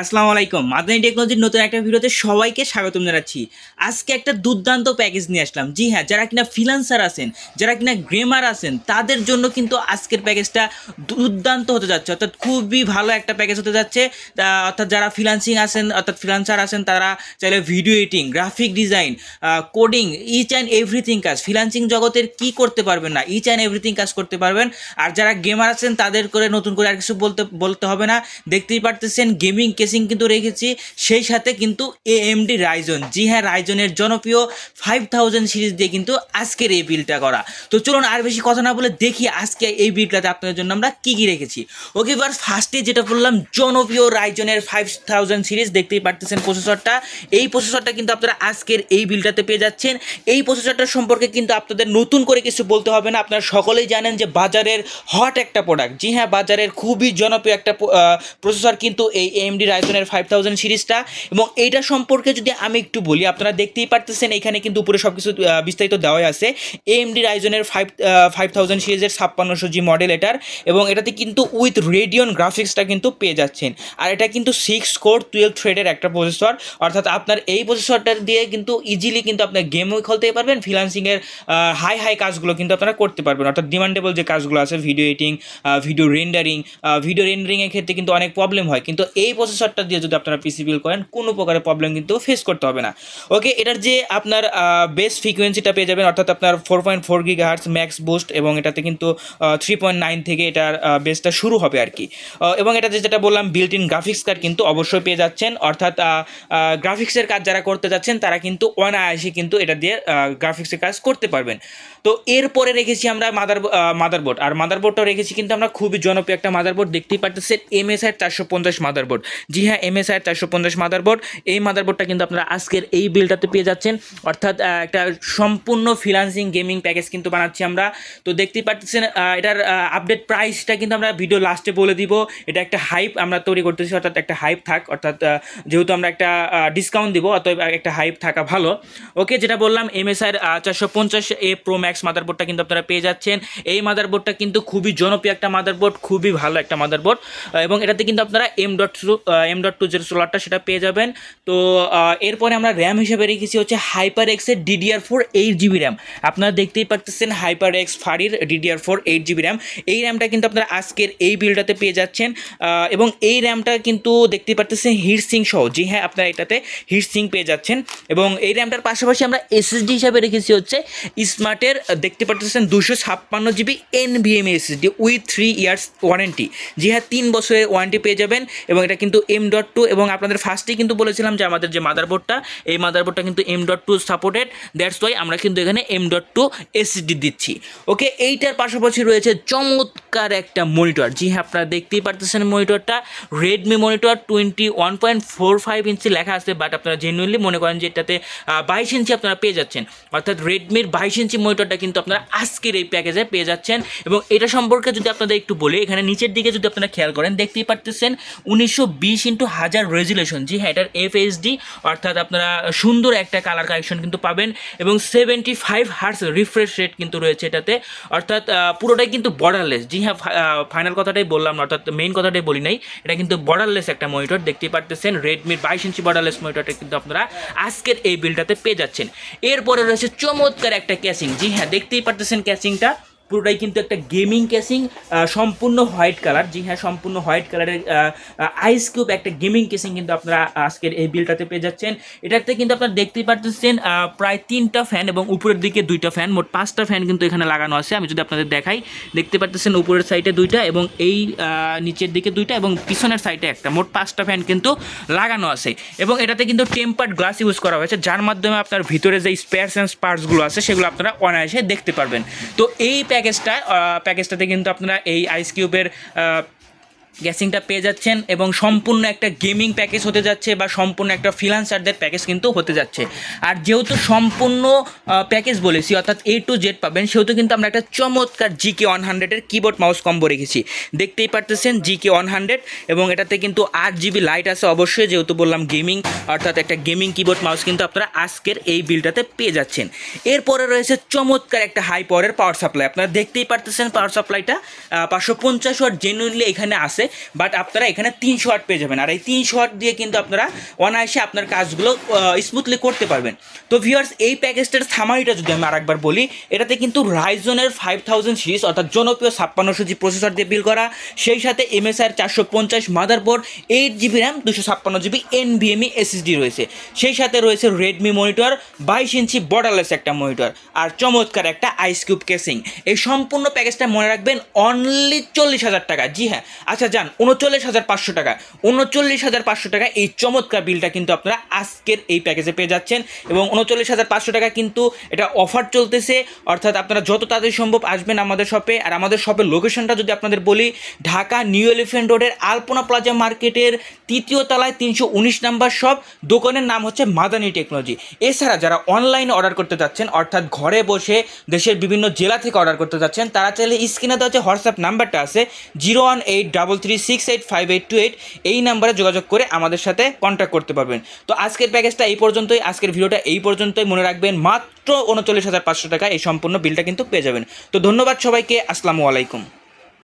আসসালামু আলাইকুম। মাদানী টেকনোলজির নতুন একটা ভিডিওতে সবাইকে স্বাগতম জানাচ্ছি। আজকে একটা দুর্দান্ত প্যাকেজ নিয়ে আসলাম। জি হ্যাঁ যারা কিনা ফ্রিলান্সার আছেন, যারা কিনা গ্রেমার আছেন, তাদের জন্য কিন্তু আজকের প্যাকেজটা দুর্দান্ত হতে যাচ্ছে। অর্থাৎ খুবই ভালো একটা প্যাকেজ হতে যাচ্ছে। অর্থাৎ যারা ফ্রিলান্সিং আছেন, অর্থাৎ ফ্রিলান্সার আছেন, তারা চাইলে video editing graphic design coding each and everything কাজ ফ্রিলান্সিং জগতের কি করতে পারবেন না ইচ অ্যান্ড এভরিথিং কাজ করতে পারবেন। আর যারা গেমার আছেন, তাদের করে নতুন করে আর কিছু বলতে বলতে হবে না। দেখতেই পারতেছেন গেমিং কেসিং কিন্তু রেখেছি। সেই সাথে কিন্তু এএমডি রাইজন জি হ্যাঁ রাইজনের জনপ্রিয় ফাইভ থাউজেন্ড সিরিজ দিয়ে কিন্তু আজকের এই বিলটা করা। তো চলুন আর বেশি কথা না বলে দেখি আজকে এই বিলটাতে আপনাদের জন্য আমরা কী কী রেখেছি। ওকে, এবার ফার্স্টে যেটা বললাম, জনপ্রিয় রাইজনের ফাইভ থাউজেন্ড সিরিজ দেখতেই পারতেছেন প্রসেসরটা এই প্রসেসরটা কিন্তু আপনারা আজকের এই বিলটাতে পেয়ে যাচ্ছেন। এই প্রসেসরটা সম্পর্কে কিন্তু আপনাদের নতুন করে কিছু বলতে হবে না। আপনারা সকলেই জানেন যে বাজারের হট একটা প্রোডাক্ট জি হ্যাঁ বাজারের খুবই জনপ্রিয় একটা প্রসেসর কিন্তু এই এমডি রাইজনের ফাইভ থাউজেন্ড সিরিজটা এবং এইটা সম্পর্কে যদি আমি একটু বলি, আপনারা দেখতেই পারতেছেন এখানে কিন্তু উপরে সব কিছু বিস্তারিত দেওয়াই আছে। এমডি রাইজনের ফাইভ ফাইভ থাউজেন্ড সিরিজের ছাপ্পান্নশো জি মডেল এটার এবং এটাতে কিন্তু উইথ রেডিয়ন গ্রাফিক্সটা কিন্তু পেয়ে যাচ্ছেন। আর এটা কিন্তু সিক্স কোর টুয়েলভ থ্রেডের একটা প্রসেসর অর্থাৎ আপনার এই প্রসেসরটা দিয়ে কিন্তু ইজিলি কিন্তু আপনার গেমও খেলতে পারবেন ফ্রিলান্সিংয়ের হাই হাই কাজগুলো কিন্তু আপনারা করতে পারবেন। অর্থাৎ ডিমান্ডেবল যে কাজগুলো আছে video editing video rendering video রেন্ডারিংয়ের ক্ষেত্রে কিন্তু অনেক প্রবলেম হয়। কিন্তু এই প্রসেসরটা দিয়ে যদি আপনারা পিসি বিল করেন, কোনো প্রকারের প্রবলেম কিন্তু ফেস করতে হবে না। ওকে এটার যে আপনার বেস ফ্রিকোয়েন্সিটা পেয়ে যাবেন, অর্থাৎ আপনার four point four gigahertz max boost এবং এটাতে কিন্তু থ্রি পয়েন্ট নাইন থেকে এটার বেসটা শুরু হবে আর কি। এবং এটাতে যেটা বললাম বিল্ট ইন গ্রাফিক্স কার্ড কিন্তু অবশ্যই পেয়ে যাচ্ছেন, অর্থাৎ গ্রাফিক্সের কাজ যারা করতে যাচ্ছেন, তারা কিন্তু অনায়াসে কিন্তু এটা দিয়ে গ্রাফিক্সের কাজ করতে পারবেন। তো এরপরে রেখেছি আমরা মাদার মাদারবোর্ড আর মাদারবোর্ডটাও রেখেছি কিন্তু আমরা খুবই জনপ্রিয় একটা মাদারবোর্ড দেখতেই পাচ্ছেন এমএসআই চারশো পঞ্চাশ মাদারবোর্ড জি হ্যাঁ এমএসআই চারশো পঞ্চাশ মাদারবোর্ড এই মাদারবোর্ডটা কিন্তু আপনারা আজকের এই বিলটাতে পেয়ে যাচ্ছেন। অর্থাৎ একটা সম্পূর্ণ ফ্রিলান্সিং গেমিং প্যাকেজ কিন্তু বানাচ্ছি আমরা। তো দেখতেই পাচ্ছেন এটার আপডেট প্রাইসটা কিন্তু আমরা ভিডিও লাস্টে বলে দিব। এটা একটা হাইপ আমরা তৈরি করতেছি, অর্থাৎ একটা হাইপ থাক। অর্থাৎ যেহেতু আমরা একটা ডিসকাউন্ট দিব, অতএব একটা হাইপ থাকা ভালো। ওকে যেটা বললাম এম এস আর চারশো পঞ্চাশ এ প্রো ম্যাক্স মাদারবোর্ডটা কিন্তু আপনারা পেয়ে যাচ্ছেন। এই মাদারবোর্ডটা কিন্তু খুবই জনপ্রিয় একটা মাদারবোর্ড খুবই ভালো একটা মাদারবোর্ড এবং এটাতে কিন্তু আপনারা M dot two M dot two zero সোলারটা সেটা পেয়ে যাবেন। তো এরপরে আমরা র্যাম হিসেবে রেখেছি হচ্ছে হাইপার এক্সের DDR four eight GB RAM আপনারা দেখতেই পাচ্ছেন hyper X ফারির DDR four eight GB RAM এই র্যামটা কিন্তু আপনারা আজকের এই বিলটাতে পেয়ে যাচ্ছেন। এবং এই র্যামটা কিন্তু দেখতেই পাচ্ছেন হিট সিং সহ। জি হ্যাঁ আপনারা এটাতে হিট সিং পেয়ে যাচ্ছেন। এবং এই র্যামটার পাশাপাশি আমরা এসএসডি হিসাবে রেখেছি হচ্ছে স্মার্টের দেখতে পাচ্ছেন দুশো ছাপ্পান্ন GB NVMe SSD with three years warranty জি হ্যাঁ তিন বছরের ওয়ারেন্টি পেয়ে যাবেন এবং এটা কিন্তু এম ডট টু এবং আপনাদের ফার্স্টেই কিন্তু বলেছিলাম যে আমাদের যে মাদারবোর্ডটা এই মাদারবোর্ডটা কিন্তু M dot two supported that's why আমরা কিন্তু এখানে এম ডট টু এসএসডি দিচ্ছি। ওকে এইটার পাশাপাশি রয়েছে চমৎকার একটা মনিটর জি হ্যাঁ আপনারা দেখতেই পারতেছেন মনিটরটা Redmi monitor twenty one point four five inch লেখা আছে বাট আপনারা জেনুইনলি মনে করেন যে এটাতে বাইশ ইঞ্চি আপনারা পেয়ে যাচ্ছেন। অর্থাৎ রেডমির বাইশ ইঞ্চি মনিটরটা কিন্তু আপনারা আজকের এই প্যাকেজে পেয়ে যাচ্ছেন। এবং এটা সম্পর্কে যদি আপনাদের একটু বলি, এখানে নিচের দিকে যদি আপনারা খেয়াল করেন, দেখতেই পারতেছেন উনিশশো বিশ ইন্টু হাজার রেজুলেশন জি হ্যাঁ এটার এফ এইচডি অর্থাৎ আপনারা সুন্দর একটা কালার কালেকশন কিন্তু পাবেন এবং seventy five hertz refresh rate কিন্তু রয়েছে এটাতে। অর্থাৎ পুরোটাই কিন্তু বর্ডারলেস জি হ্যাঁ ফাইনাল কথাটাই বললাম না, অর্থাৎ মেইন কথাটাই বলি নাই, এটা কিন্তু বর্ডারলেস একটা মনিটর দেখতেই পারতেছেন রেডমির বাইশ ইঞ্চি বর্ডারলেস মনিটরটা কিন্তু আপনারা আজকের এই বিলটাতে পেয়ে যাচ্ছেন। এরপরে রয়েছে চমৎকার একটা ক্যাসিং জি হ্যাঁ দেখতেই পারতেছেন ক্যাসিংটা পুরোটাই কিন্তু একটা গেমিং কেসিং সম্পূর্ণ হোয়াইট কালার। জি হ্যাঁ সম্পূর্ণ হোয়াইট কালারের আইস কিউব একটা গেমিং কেসিং কিন্তু আপনারা আজকের এই বিলটাতে পেয়ে যাচ্ছেন। এটাতে কিন্তু আপনারা দেখতেই পাচ্ছেন প্রায় তিনটা ফ্যান এবং উপরের দিকে দুইটা ফ্যান মোট পাঁচটা ফ্যান কিন্তু এখানে লাগানো আছে। আমি যদি আপনাদের দেখাই, দেখতে পাচ্ছেন উপরের সাইডে দুইটা এবং এই নিচের দিকে দুইটা এবং পিছনের সাইডে একটা। মোট পাঁচটা ফ্যান কিন্তু লাগানো আছে। এবং এটাতে কিন্তু টেম্পার্ড গ্লাস ইউজ করা হয়েছে, যার মাধ্যমে আপনার ভিতরে যে স্পেয়ারস অ্যান্ড পার্টসগুলো আছে, সেগুলো আপনারা অনায়াসে দেখতে পারবেন। তো এই প্যাকেজটা প্যাকেজটাতে কিন্তু আপনারা এই আইস কিউবের গ্যাসিংটা পেয়ে যাচ্ছেন এবং সম্পূর্ণ একটা গেমিং প্যাকেজ হতে যাচ্ছে বা সম্পূর্ণ একটা ফ্রিলান্সারদের প্যাকেজ কিন্তু হতে যাচ্ছে। আর যেহেতু সম্পূর্ণ প্যাকেজ বলেছি, অর্থাৎ এ টু জেড পাবেন, সেহেতু কিন্তু আমরা একটা চমৎকার জিকে ওয়ান হান্ড্রেডের কিবোর্ড মাউস কম্বো রেখেছি। দেখতেই পারতেছেন জিকে ওয়ান হান্ড্রেড এবং এটাতে কিন্তু আট জিবি লাইট আছে অবশ্যই, যেহেতু বললাম গেমিং অর্থাৎ একটা গেমিং কিবোর্ড মাউস কিন্তু আপনারা আজকের এই বিলটাতে পেয়ে যাচ্ছেন। এরপরে রয়েছে চমৎকার একটা হাই পাওয়ারের পাওয়ার সাপ্লাই আপনারা দেখতেই পারতেছেন পাওয়ার সাপ্লাইটা পাঁচশো পঞ্চাশ ওয়াট জেনুইনলি এখানে আছে। বাট আপনারা এখানে তিনশো ওয়াট পেয়ে যাবেন। আর এই তিনশো ওয়াট দিয়ে কিন্তু আপনারা অনায়াসে আপনার কাজগুলো স্মুথলি করতে পারবেন। তো ভিউয়ার্স এই প্যাকেজটার সামারিটা যদি আমি আরেকবার বলি, এটাতে কিন্তু রাইজনের ফাইভ থাউজেন্ড সিরিজ অর্থাৎ জনপ্রিয় ছাপ্পান্নশো জি প্রসেসর দিয়ে বিল করা। সেই সাথে এমএসআর চারশো পঞ্চাশ mother motherboard eight GB RAM দুশো ছাপ্পান্ন জিবি এন এনভিএমই এসএসডি রয়েছে। সেই সাথে রয়েছে রেডমি মনিটর বাইশ ইঞ্চি বর্ডারলেস একটা মনিটর আর চমৎকার একটা আইস কিউব কেসিং এই সম্পূর্ণ প্যাকেজটা মনে রাখবেন অনলি চল্লিশ হাজার টাকা। জি হ্যাঁ। আচ্ছা যান, উনচল্লিশ হাজার পাঁচশো টাকা। উনচল্লিশ হাজার পাঁচশো টাকা, এই চমৎকার বিলটা কিন্তু আপনারা আজকের এই প্যাকেজে পেয়ে যাচ্ছেন এবং উনচল্লিশ হাজার পাঁচশো টাকা কিন্তু এটা অফার চলতেছে। অর্থাৎ আপনারা যত তাড়াতাড়ি সম্ভব আসবেন আমাদের শপে। আর আমাদের শপের লোকেশনটা যদি আপনাদের বলি, ঢাকা নিউ এলিফেন্ট রোডের আলপনা প্লাজা মার্কেটের তৃতীয় তলায় তিনশো উনিশ নাম্বার শপ। দোকানের নাম হচ্ছে মাদানি টেকনোলজি। এছাড়া যারা অনলাইনে অর্ডার করতে যাচ্ছেন, অর্থাৎ ঘরে বসে দেশের বিভিন্ন জেলা থেকে অর্ডার করতে যাচ্ছেন, তারা চাইলে স্ক্রিনে দেওয়া হোয়াটসঅ্যাপ নাম্বারটা আছে, zero one eight double three six eight five eight two eight এই নাম্বারে যোগাযোগ করে আমাদের সাথে কন্ট্যাক্ট করতে পারবেন। তো আজকের প্যাকেজটা এই পর্যন্তই। আজকের ভিডিওটা এই পর্যন্তই। মনে রাখবেন, মাত্র উনচল্লিশ হাজার পাঁচশো টাকা এই সম্পূর্ণ বিলটা কিন্তু পেয়ে যাবেন। তো ধন্যবাদ সবাইকে। আসসালামু আলাইকুম।